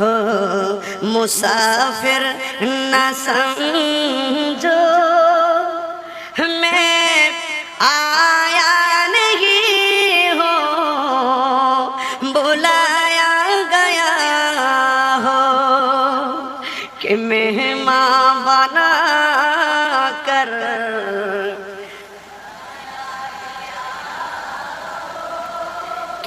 हो मुसाफिर न समझो। मैं आया नहीं हो बुलाया गया हो कि मेहमान बना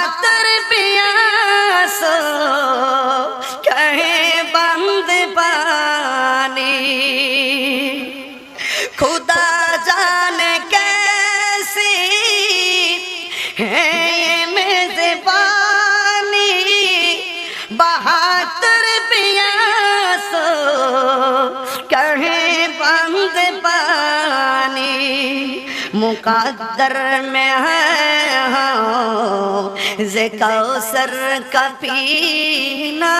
बहातर पियासो, कहे बंद पानी। खुदा जाने कैसी है ये मेजबानी। बहातर पियासो, कहे बंद पानी। मुकद्दर में है हो जे कौसर का पीना।